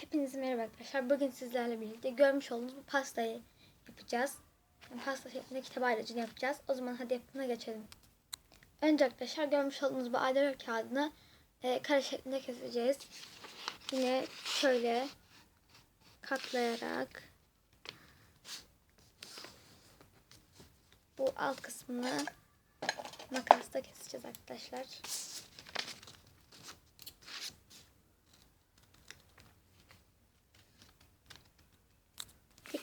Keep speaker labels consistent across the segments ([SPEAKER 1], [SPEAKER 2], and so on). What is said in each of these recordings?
[SPEAKER 1] Hepinize merhaba arkadaşlar. Bugün sizlerle birlikte görmüş olduğunuz bu pastayı yapacağız. Yani pasta şeklinde kitap ayracını yapacağız. O zaman hadi yapımına geçelim. Önce arkadaşlar görmüş olduğunuz bu A4 kağıdını e, kare şeklinde keseceğiz. Yine şöyle katlayarak bu alt kısmını makasla keseceğiz arkadaşlar.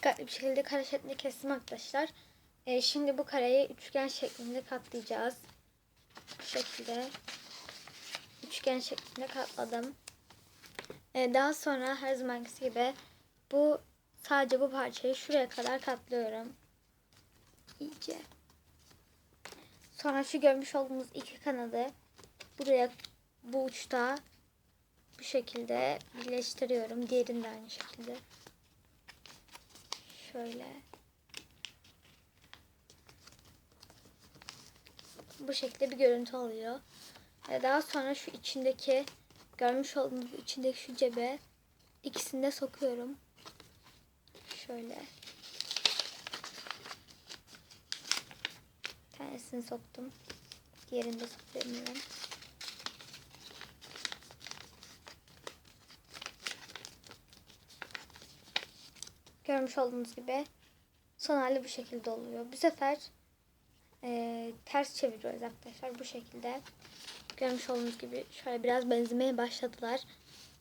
[SPEAKER 1] Dikkatli bir şekilde kare şeklinde kestim arkadaşlar. Ee, şimdi bu kareyi üçgen şeklinde katlayacağız. Bu şekilde üçgen şeklinde katladım. Ee, daha sonra her zamanki gibi bu sadece bu parçayı şuraya kadar katlıyorum. İyice. Sonra şu görmüş olduğunuz iki kanadı buraya bu uçta bu şekilde birleştiriyorum. Diğerini de aynı şekilde. Şöyle. Bu şekilde bir görüntü oluyor. Ve daha sonra şu içindeki görmüş olduğunuz içindeki şu cebe ikisini de sokuyorum. Şöyle. Tanesini soktum. Diğerini de sokabilirim. Görmüş olduğunuz gibi son hali bu şekilde oluyor. Bu sefer e, ters çeviriyoruz arkadaşlar bu şekilde. Görmüş olduğunuz gibi şöyle biraz benzemeye başladılar.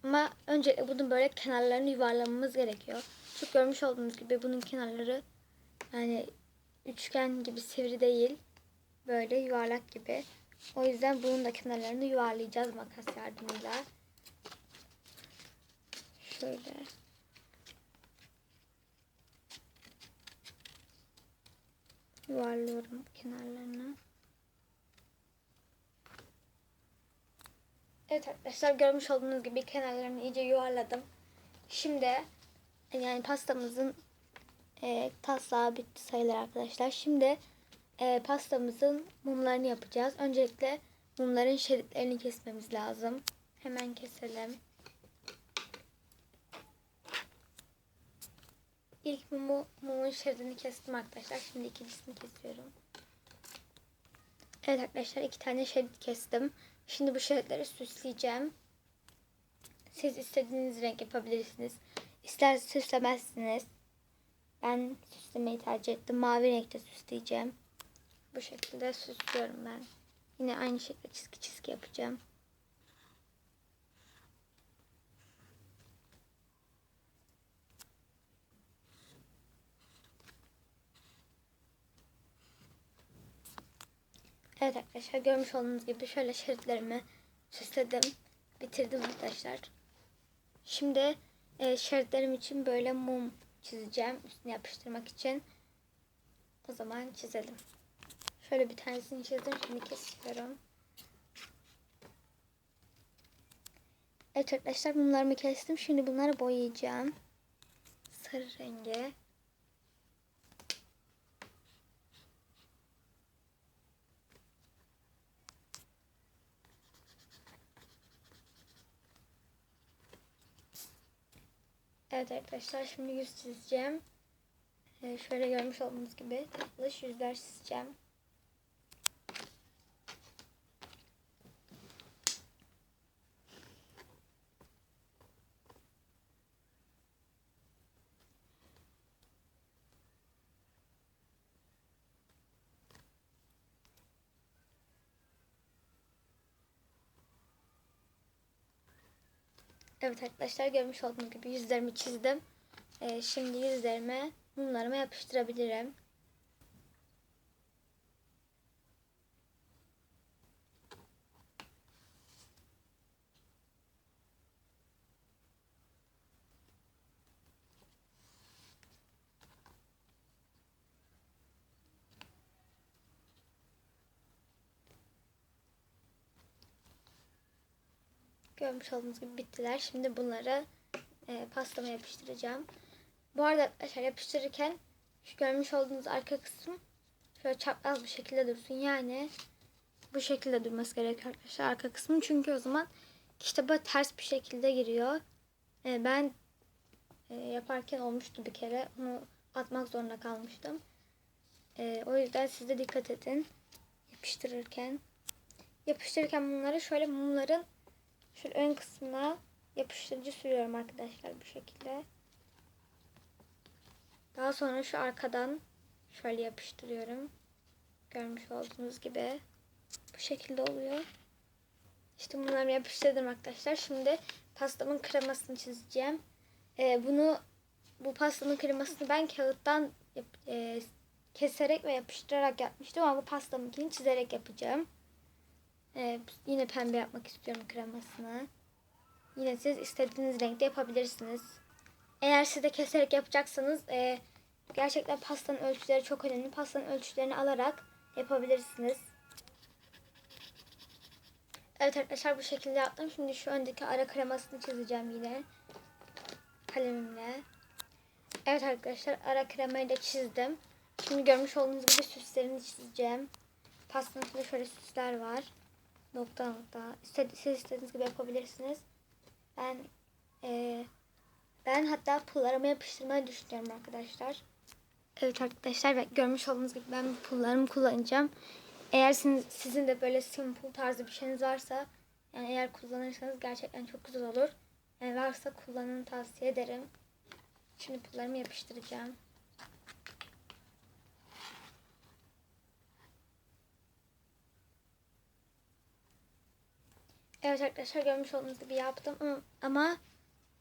[SPEAKER 1] Ama önce bunun böyle kenarlarını yuvarlamamız gerekiyor. Çünkü görmüş olduğunuz gibi bunun kenarları yani üçgen gibi sivri değil. Böyle yuvarlak gibi. O yüzden bunun da kenarlarını yuvarlayacağız makas yardımıyla. Şöyle. Yuvarlıyorum kenarlarını. Evet arkadaşlar görmüş olduğunuz gibi kenarlarını iyice yuvarladım. Şimdi yani pastamızın e, taslağı bitti sayılır arkadaşlar. Şimdi e, pastamızın mumlarını yapacağız. Öncelikle mumların şeritlerini kesmemiz lazım. Hemen keselim. İlk mumu, mumun şeridini kestim arkadaşlar. Şimdi ikincisini kesiyorum. Evet arkadaşlar iki tane şerit kestim. Şimdi bu şeritleri süsleyeceğim. Siz istediğiniz renk yapabilirsiniz. İster süslemezsiniz. Ben süslemeyi tercih ettim. Mavi renkte süsleyeceğim. Bu şekilde süslüyorum ben. Yine aynı şekilde çizgi çizgi yapacağım. Evet arkadaşlar görmüş olduğunuz gibi şöyle şeritlerimi süsledim. Bitirdim arkadaşlar. Şimdi e, şeritlerim için böyle mum çizeceğim. Üstüne yapıştırmak için. O zaman çizelim. Şöyle bir tanesini çizdim. Şimdi kesiyorum. Evet arkadaşlar mumlarımı kestim. Şimdi bunları boyayacağım. Sarı renge. Evet arkadaşlar şimdi yüz çizeceğim. Ee, şöyle görmüş olduğunuz gibi tatlış yüzler çizeceğim. Evet arkadaşlar görmüş olduğunuz gibi yüzlerimi çizdim. Ee, şimdi yüzlerime mumlarımı yapıştırabilirim. Görmüş olduğunuz gibi bittiler. Şimdi bunları e, pastama yapıştıracağım. Bu arada arkadaşlar yapıştırırken şu görmüş olduğunuz arka kısım şöyle çapraz bir şekilde dursun. Yani bu şekilde durması gerekiyor arkadaşlar arka kısmı. Çünkü o zaman kitaba ters bir şekilde giriyor. E, ben e, yaparken olmuştu bir kere. Onu atmak zorunda kalmıştım. E, o yüzden siz de dikkat edin. Yapıştırırken. Yapıştırırken bunları şöyle mumların şöyle ön kısmına yapıştırıcı sürüyorum arkadaşlar bu şekilde. Daha sonra şu arkadan şöyle yapıştırıyorum. Görmüş olduğunuz gibi. Bu şekilde oluyor. İşte bunları yapıştırdım arkadaşlar. Şimdi pastamın kremasını çizeceğim. Ee, bunu bu pastamın kremasını ben kağıttan yap, e, keserek ve yapıştırarak yapmıştım ama bu pastamınkini çizerek yapacağım. Ee, yine pembe yapmak istiyorum kremasını. Yine siz istediğiniz renkte yapabilirsiniz. Eğer siz de keserek yapacaksanız e, gerçekten pastanın ölçüleri çok önemli. Pastanın ölçülerini alarak yapabilirsiniz. Evet arkadaşlar bu şekilde yaptım. Şimdi şu öndeki ara kremasını çizeceğim yine. Kalemimle. Evet arkadaşlar ara kremayı da çizdim. Şimdi görmüş olduğunuz gibi süslerini çizeceğim. Pastanın şöyle süsler var. Nokta nokta. Siz istediğiniz gibi yapabilirsiniz. Ben e, ben hatta pullarımı yapıştırmayı düşünüyorum arkadaşlar. Evet arkadaşlar görmüş olduğunuz gibi ben bu pullarımı kullanacağım. Eğer sizin, sizin de böyle simple tarzı bir şeyiniz varsa yani eğer kullanırsanız gerçekten çok güzel olur. Yani varsa kullanın tavsiye ederim. Şimdi pullarımı yapıştıracağım. Evet arkadaşlar görmüş olduğunuz gibi yaptım ama,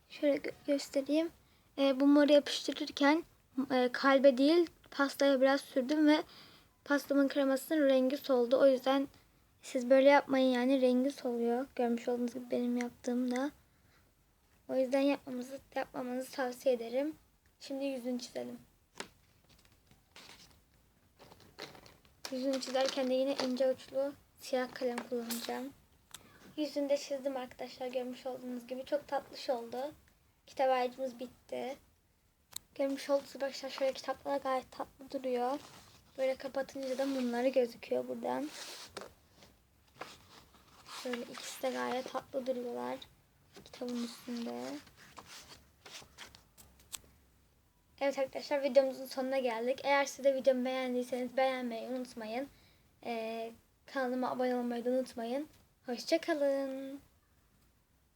[SPEAKER 1] şöyle gö- göstereyim. Ee, bu moru yapıştırırken e, kalbe değil pastaya biraz sürdüm ve pastamın kremasının rengi soldu. O yüzden siz böyle yapmayın yani rengi soluyor. Görmüş olduğunuz gibi benim yaptığımda. O yüzden yapmamızı yapmamanızı tavsiye ederim. Şimdi yüzünü çizelim. Yüzünü çizerken de yine ince uçlu siyah kalem kullanacağım. Yüzünü de çizdim arkadaşlar görmüş olduğunuz gibi. Çok tatlış oldu. Kitap ağacımız bitti. Görmüş olduğunuz gibi arkadaşlar şöyle kitaplar gayet tatlı duruyor. Böyle kapatınca da mumları gözüküyor buradan. Böyle ikisi de gayet tatlı duruyorlar. Kitabın üstünde. Evet arkadaşlar videomuzun sonuna geldik. Eğer siz de videomu beğendiyseniz beğenmeyi unutmayın. Ee, kanalıma abone olmayı da unutmayın. Hoşçakalın.